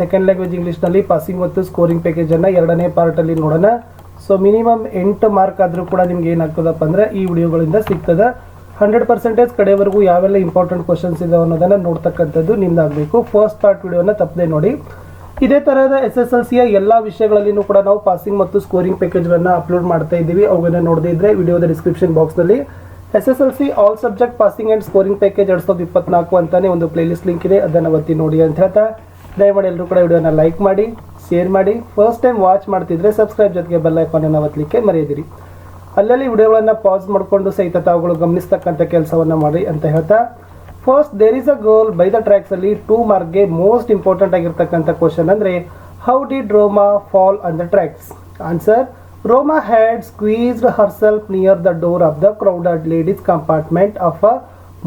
Second language ಇಂಗ್ಲೀಷ್ನಲ್ಲಿ passing ಮತ್ತು scoring ಪ್ಯಾಕೇಜನ್ನು ಎರಡನೇ ಪಾರ್ಟಲ್ಲಿ ನೋಡೋಣ. ಸೊ ಮಿನಿಮಮ್ ಎಂಟು ಮಾರ್ಕ್ ಆದರೂ ಕೂಡ ನಿಮ್ಗೆ ಏನಾಗ್ತದಪ್ಪ ಅಂದರೆ ಈ ವಿಡಿಯೋಗಳಿಂದ ಸಿಗ್ತದೆ. ಹಂಡ್ರೆಡ್ ಪರ್ಸೆಂಟೇಜ್ ಕಡೆವರೆಗೂ ಯಾವೆಲ್ಲ ಇಂಪಾರ್ಟೆಂಟ್ ಕ್ವಶನ್ಸ್ ಇದಾವೆ ಅನ್ನೋದನ್ನು ನೋಡ್ತಕ್ಕಂಥದ್ದು ನಿಮ್ದಾಗಬೇಕು. ಫಸ್ಟ್ ಪಾರ್ಟ್ ವಿಡಿಯೋನ ತಪ್ಪದೆ ನೋಡಿ. ಇದೇ ತರಹದ ಎಸ್ ಎಸ್ ಎಲ್ ಸಿಯ ಎಲ್ಲ ವಿಷಯಗಳಲ್ಲಿನೂ ಕೂಡ ನಾವು ಪಾಸಿಂಗ್ ಮತ್ತು ಸ್ಕೋರಿಂಗ್ ಪ್ಯಾಕೇಜ್ಗಳನ್ನು ಅಪ್ಲೋಡ್ ಮಾಡ್ತಾ ಇದ್ದೀವಿ. ಅವುಗಳನ್ನ ನೋಡದೇ ಇದ್ರೆ ವಿಡಿಯೋದ ಡಿಸ್ಕ್ರಿಪ್ಷನ್ ಬಾಕ್ಸ್ನಲ್ಲಿ S S L C all subject passing and scoring package ಎರಡು ಸಾವಿರದ ಇಪ್ಪತ್ನಾಲ್ಕು ಅಂತಲೇ ಒಂದು ಪ್ಲೇಲಿಸ್ಟ್ ಲಿಂಕ್ ಇದೆ. ಅದನ್ನು ಒತ್ತಿ ನೋಡಿ ಅಂತ ಹೇಳ್ತಾ. ದಯಮಾಡಿ ಎಲ್ಲರೂ ಕೂಡ ವಿಡಿಯೋನ ಲೈಕ್ ಮಾಡಿ ಶೇರ್ ಮಾಡಿ. ಫಸ್ಟ್ ಟೈಮ್ ವಾಚ್ ಮಾಡ್ತಿದ್ರೆ ಸಬ್ಸ್ಕ್ರೈಬ್ ಜೊತೆಗೆ ಬೆಲ್ ಐಕಾನನ್ನು ಒತ್ತಲಿಕ್ಕೆ ಮರೆಯದಿರಿ. ಅಲ್ಲಲ್ಲಿ ವಿಡಿಯೋಗಳನ್ನು ಪಾಸ್ ಮಾಡಿಕೊಂಡು ಸಹಿತ ತಾವುಗಳು ಗಮನಿಸ್ತಕ್ಕಂಥ ಕೆಲಸವನ್ನು ಮಾಡಿ ಅಂತ ಹೇಳ್ತಾ first there is a girl by the tracks ಅಲ್ಲಿ ಟೂ ಮಾರ್ಕ್ಗೆ ಮೋಸ್ಟ್ ಇಂಪಾರ್ಟೆಂಟ್ ಆಗಿರ್ತಕ್ಕಂಥ ಕ್ವಶನ್ ಅಂದರೆ how did Roma fall on the tracks answer Roma had squeezed herself near the door of the crowded ladies compartment of a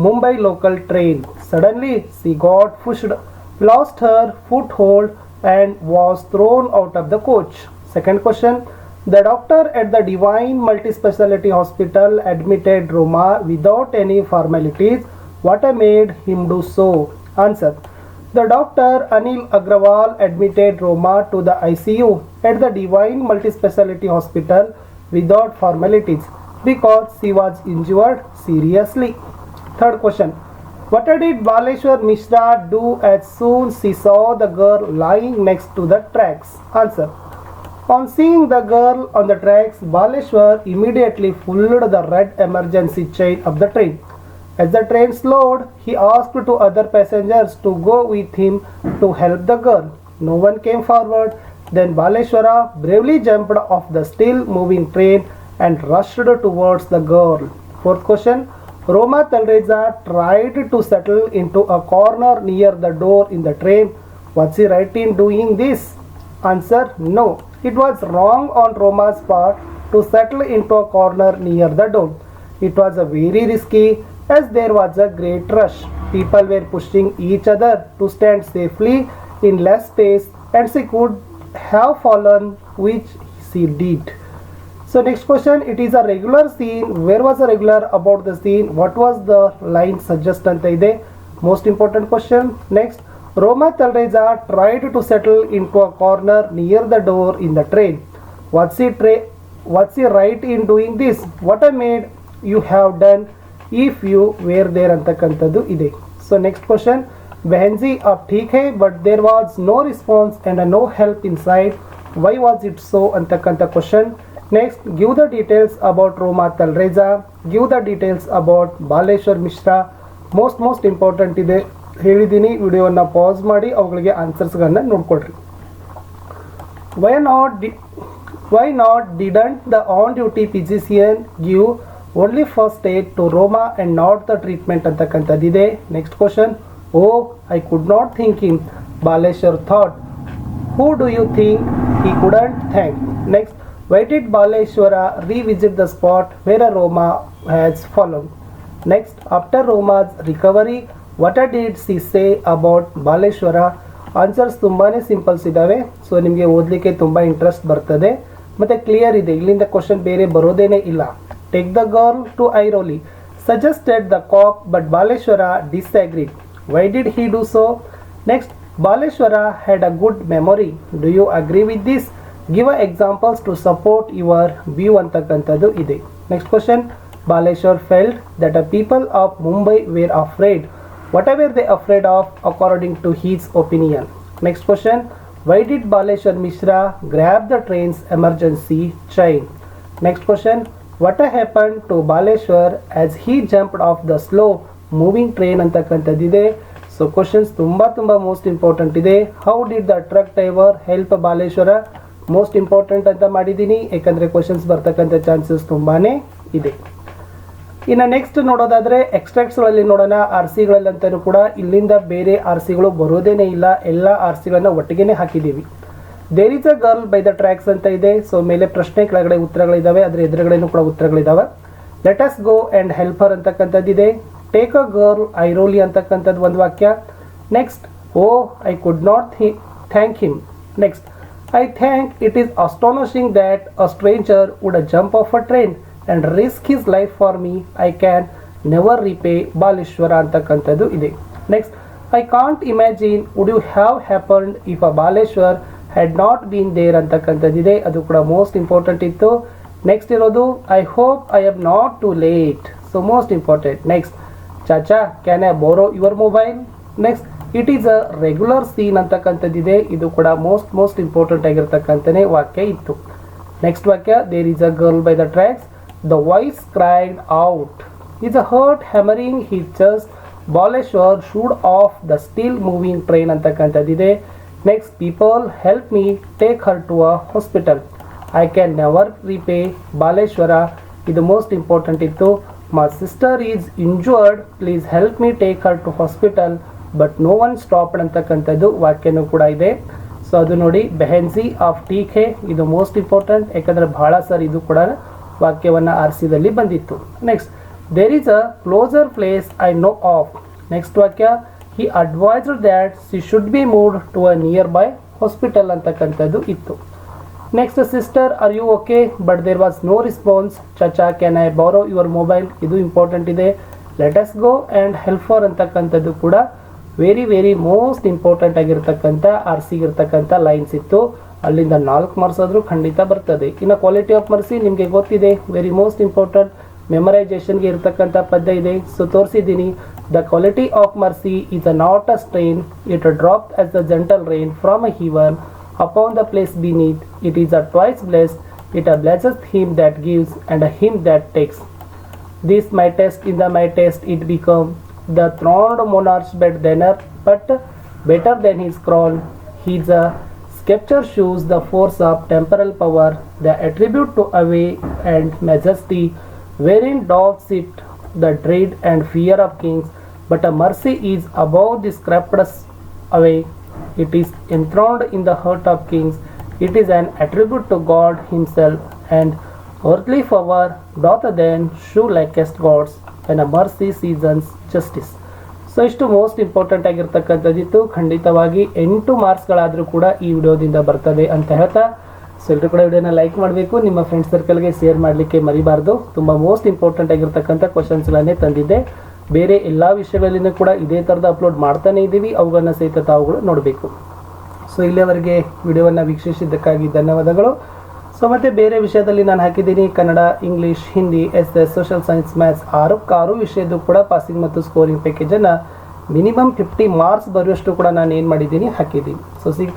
Mumbai local train suddenly she got pushed lost her foothold and was thrown out of the coach. Second question The doctor at the Divine Multispeciality Hospital admitted Roma without any formalities. What made him do so? Answer The doctor Anil Agrawal admitted Roma to the ICU at the Divine Multispeciality Hospital without formalities because she was injured seriously. Third question what did Baleshwar Mishra do as soon as she saw the girl lying next to the tracks? Answer. On seeing the girl on the tracks, Baleshwar immediately pulled the red emergency chain of the train. As the train slowed, he asked to other passengers to go with him to help the girl. No one came forward. Then Baleshwara bravely jumped off the still moving train and rushed towards the girl. Fourth question. Roma Talreza tried to settle into a corner near the door in the train. Was he right in doing this? Answer No. It was wrong on Roma's part to settle into a corner near the door. It was very risky as there was a great rush. People were pushing each other to stand safely in less space and she could have fallen which she did. So next question, it is a regular scene. Where was the regular about the scene? What was the line suggest ಅಂತ most important question. Next, Roma Talreja tried to settle into a corner near the door in the train. What's he, tra- what's he right in doing this? What a made you have done if you were there ಅಂತಕ್ಕಂಥದ್ದು ಇದೆ so next question ಬೆಹೆನ್ಸಿ ಆಫ್ ಠೀಕ್ ಹೇ but there was no response and no help inside why was it so ಅಂತಕ್ಕಂಥ question? Next, give the details about Roma Talreza. Give the details about Baleshwar Mishra most most important ಇದೆ. ಹೇಳಿದ್ದೀನಿ ವಿಡಿಯೋವನ್ನು pass ಮಾಡಿ ಅವುಗಳಿಗೆ ಆನ್ಸರ್ಸ್ಗಳನ್ನ ನೋಡ್ಕೊಳ್ರಿ. Why not D why not didn't the on duty physician give only first aid to Roma and not the treatment ಅಂತಕ್ಕಂಥದ್ದಿದೆ next question oh I could not thinking Baleshwar thought who do you think he couldn't thank Next, why did Baleshwara revisit the spot where Roma has fallen? Next, after Roma's recovery, what did she say about Baleshwara? Answers ತುಂಬಾ simples ಇದ್ದಾವೆ so ನಿಮಗೆ ಓದಲಿಕ್ಕೆ ತುಂಬ interest ಬರ್ತದೆ. ಮತ್ತು clear ಇದೆ. ಇಲ್ಲಿಂದ question ಬೇರೆ ಬರೋದೇನೇ ಇಲ್ಲ. Take the girl to Airoli suggested the cop but Baleshwar disagreed why did he do so next Baleshwar had a good memory do you agree with this give a examples to support your view ಅಂತಕ್ಕಂಥದ್ದು ಇದೆ next question Baleshwar felt that a people of Mumbai were afraid whatever they afraid of according to his opinion next question why did Baleshwar Mishra grab the trains emergency chain next question what happen to Baleshwar as he jumped off the slow moving train ಅಂತಕ್ಕಂಥದ್ದಿದೆ so questions ತುಂಬ ತುಂಬ most important ಇದೆ how did the truck driver help Baleshwar most important ಅಂತ ಮಾಡಿದ್ದೀನಿ ಯಾಕಂದರೆ questions ಬರ್ತಕ್ಕಂಥ chances ತುಂಬಾ ಇದೆ. ಇನ್ನು ನೆಕ್ಸ್ಟ್ ನೋಡೋದಾದರೆ ಎಕ್ಸ್ಟ್ರಾಕ್ಟ್ಸ್ಗಳಲ್ಲಿ ನೋಡೋಣ. ಆರ್ ಸಿಗಳಲ್ಲಂತಲೂ ಕೂಡ ಇಲ್ಲಿಂದ ಬೇರೆ ಆರ್ ಸಿಗಳು ಬರೋದೇನೇ ಇಲ್ಲ. ಎಲ್ಲ ಆರ್ ಸಿಗಳನ್ನ ಒಟ್ಟಿಗೆ ಹಾಕಿದ್ದೀವಿ. There is a girl by the tracks ಅಂತ ಇದೆ. ಸೊ ಮೇಲೆ ಪ್ರಶ್ನೆ ಕೆಳಗಡೆ ಉತ್ತರಗಳಿದ್ದಾವೆ ಅದರ ಎದುರುಗಡೆನೂ ಕೂಡ ಉತ್ತರಗಳಿದ್ದಾವೆ let us go and helper ಅಂತಕ್ಕಂಥದ್ದಿದೆ take a girl Airoli ಅಂತಕ್ಕಂಥದ್ದು ಒಂದು ವಾಕ್ಯ. Next oh I could not thank him next I thank it is astonishing that a stranger would jump jump off a and risk risk life life me. I I can repay Baleshwar ಅಂತಕ್ಕಂಥದ್ದು ಇದೆ. Next I can't imagine would you have happened if a Baleshwar had not been there ಅಂತಕ್ಕಂಥದ್ದಿದೆ ಅದು ಕೂಡ most important ಇತ್ತು. Next ಇರೋದು I hope I am not too late so most important next Chacha can I borrow your mobile next it is a regular scene ಅಂತಕ್ಕಂಥದ್ದಿದೆ. ಇದು ಕೂಡ most most important ಆಗಿರ್ತಕ್ಕಂಥನೇ ವಾಕ್ಯ ಇತ್ತು. Next ವಾಕ್ಯ there is a girl by the tracks the voice cried out is a hurt hammering he Baleshwar should off the steel moving train ಅಂತಕ್ಕಂಥದ್ದಿದೆ. Next people help me take her to a hospital I can never repay Baleshwar ಇದು most important ಇತ್ತು. My sister is injured please help me take her to hospital but no one stopped ಅಂತಕ್ಕಂಥದ್ದು ವಾಕ್ಯನೂ ಕೂಡ ಇದೆ. So ಅದು ನೋಡಿ ಬೆಹೆನ್ಸಿ of ಟೀಕೆ ಇದು ಮೋಸ್ಟ್ ಇಂಪಾರ್ಟೆಂಟ್ ಯಾಕಂದರೆ ಬಹಳ ಸರ್ ಇದು ಕೂಡ ವಾಕ್ಯವನ್ನು ಆರಿಸಿದಲ್ಲಿ ಬಂದಿತ್ತು. Next there is a closer place I know of next ವಾಕ್ಯ he advised that she should be moved to a nearby hospital ಅಂತಕ್ಕಂಥದ್ದು ಇತ್ತು. Next sister are you okay but there was no response ಚಚಾ can I borrow your mobile ಇದು important ಇದೆ. Let's go and help for ಅಂತಕ್ಕಂಥದ್ದು ಕೂಡ very very most important ಆಗಿರ್ತಕ್ಕಂಥ ಆರ್ಸಿಗಿರ್ತಕ್ಕಂಥ lines ಇತ್ತು. ಅಲ್ಲಿಂದ ನಾಲ್ಕು ಮಾರ್ಕ್ಸ್ ಆದರೂ ಖಂಡಿತ ಬರ್ತದೆ. ಇನ್ನು ಕ್ವಾಲಿಟಿ ಆಫ್ ಮರ್ಸಿ ನಿಮಗೆ ಗೊತ್ತಿದೆ. ವೆರಿ ಮೋಸ್ಟ್ ಇಂಪಾರ್ಟೆಂಟ್ ಮೆಮರೈಸೇಷನ್ಗೆ ಇರತಕ್ಕಂಥ ಪದ್ಯ ಇದೆ. ಸೊ ತೋರಿಸಿದ್ದೀನಿ. The quality of mercy is a not a strain it drop as the gentle rain from a heaven upon the place beneath. It is a twice bless it a blesses him that gives and a him that takes this mightiest in the mightiest it become. The throned monarch's bed thinner but better than his crown. His uh, sceptre shows the force of temporal power the attribute to away and majesty wherein doth sit the dread and fear of kings. But a mercy is above the sceptres away. It is enthroned in the heart of kings. It is an attribute to God Himself, and earthly favor rather than shoe likest gods, and a mercy seasons justice. So ಇಷ್ಟು most important ಆಗಿರ್ತಕ್ಕಂಥದ್ದಿತ್ತು. ಖಂಡಿತವಾಗಿ ಎಂಟು ಮಾರ್ಕ್ಸ್ಗಳಾದರೂ ಕೂಡ ಈ ವಿಡಿಯೋದಿಂದ ಬರ್ತದೆ ಅಂತ ಹೇಳ್ತಾ. So ಎಲ್ಲರೂ ಕೂಡ ವಿಡಿಯೋನ ಲೈಕ್ ಮಾಡಬೇಕು. ನಿಮ್ಮ ಫ್ರೆಂಡ್ ಸರ್ಕಲ್ಗೆ ಶೇರ್ ಮಾಡಲಿಕ್ಕೆ ಮರಿಬಾರ್ದು. ತುಂಬ ಮೋಸ್ಟ್ ಇಂಪಾರ್ಟೆಂಟ್ ಆಗಿರ್ತಕ್ಕಂಥ ಕ್ವಶನ್ಸ್ಗಳನ್ನೇ ತಂದಿದ್ದೆ. ಬೇರೆ ಎಲ್ಲ ವಿಷಯಗಳಲ್ಲಿನೂ ಕೂಡ ಇದೇ ಥರದ ಅಪ್ಲೋಡ್ ಮಾಡ್ತಾನೇ ಇದ್ದೀವಿ. ಅವುಗಳನ್ನು ಸಹಿತ ತಾವುಗಳು ನೋಡಬೇಕು. ಸೊ ಇಲ್ಲಿಯವರೆಗೆ ವಿಡಿಯೋವನ್ನು ವೀಕ್ಷಿಸಿದ್ದಕ್ಕಾಗಿ ಧನ್ಯವಾದಗಳು. ಸೊ ಮತ್ತೆ ಬೇರೆ ವಿಷಯದಲ್ಲಿ ನಾನು ಹಾಕಿದ್ದೀನಿ Kannada English Hindi S S social science maths ಆರು, ಕಾರು ವಿಷಯದ್ದು ಕೂಡ ಪಾಸಿಂಗ್ ಮತ್ತು ಸ್ಕೋರಿಂಗ್ ಪ್ಯಾಕೇಜನ್ನು ಮಿನಿಮಮ್ ಫಿಫ್ಟಿ ಮಾರ್ಕ್ಸ್ ಬರುವಷ್ಟು ಕೂಡ ನಾನು ಏನು ಮಾಡಿದ್ದೀನಿ, ಹಾಕಿದ್ದೀನಿ. ಸೊ ಸಿಗ್